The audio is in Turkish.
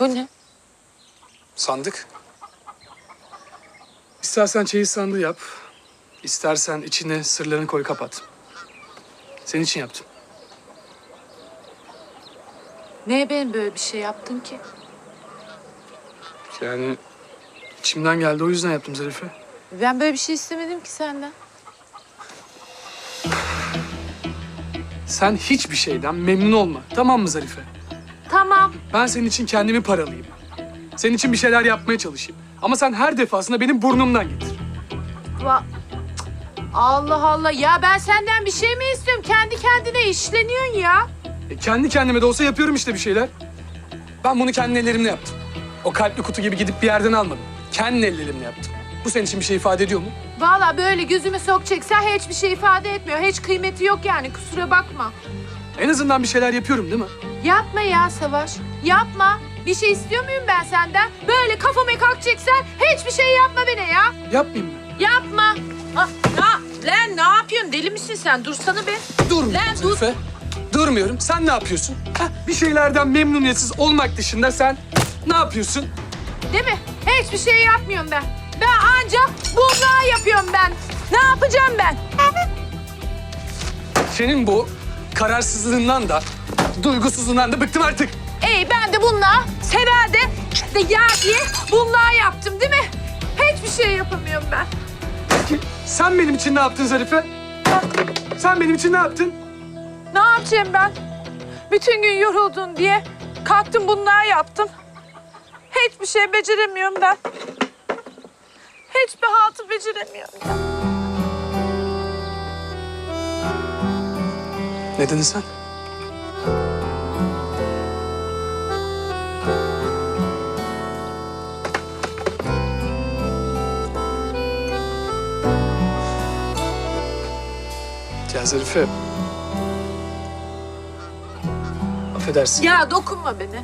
Bu ne? Sandık. İstersen çeyiz sandığı yap. İstersen içine sırlarını koy kapat. Senin için yaptım. Neye ben böyle bir şey yaptın ki? Yani içimden geldi o yüzden yaptım Zarife. Ben böyle bir şey istemedim ki senden. Sen hiçbir şeyden memnun olma. Tamam mı Zarife? Tamam. Ben senin için kendimi paralayayım. Senin için bir şeyler yapmaya çalışayım. Ama sen her defasında benim burnumdan getir. Va- Allah Allah ya ben senden bir şey mi istiyorum? Kendi kendine işleniyorsun ya. E, kendi kendime de olsa yapıyorum işte bir şeyler. Ben bunu kendi ellerimle yaptım. O kalpli kutu gibi gidip bir yerden almadım. Kendi ellerimle yaptım. Bu senin için bir şey ifade ediyor mu? Vallahi böyle gözüme sokacaksan hiçbir şey ifade etmiyor. Hiç kıymeti yok yani kusura bakma. En azından bir şeyler yapıyorum değil mi? Yapma ya Savaş. Yapma. Bir şey istiyor muyum ben senden? Böyle kafama kalkacaksan hiçbir şey yapma bana ya. Yapmayayım mı? Yapma. Ah, ya, lan ne yapıyorsun? Deli misin sen? Dursana be. Durmuyorum Lan dur. Zarife. Durmuyorum. Sen ne yapıyorsun? Heh, bir şeylerden memnuniyetsiz olmak dışında sen ne yapıyorsun? Değil mi? Hiçbir şey yapmıyorum ben. Ben ancak bunlar yapıyorum ben. Ne yapacağım ben? Senin bu kararsızlığından da, duygusuzluğundan da bıktım artık. İyi ben de bunlar severde de ya diye bunlar yaptım değil mi? Hiçbir şey yapamıyorum ben. Sen benim için ne yaptın Zarife? Ha? Sen benim için ne yaptın? Ne yapacağım ben? Bütün gün yoruldun diye kalktım bunlar yaptım. Hiçbir şey beceremiyorum ben. Hiçbir haltı beceremiyorum ben. Ne dedin sen? Ya Zarife. Affedersin. Ya dokunma beni.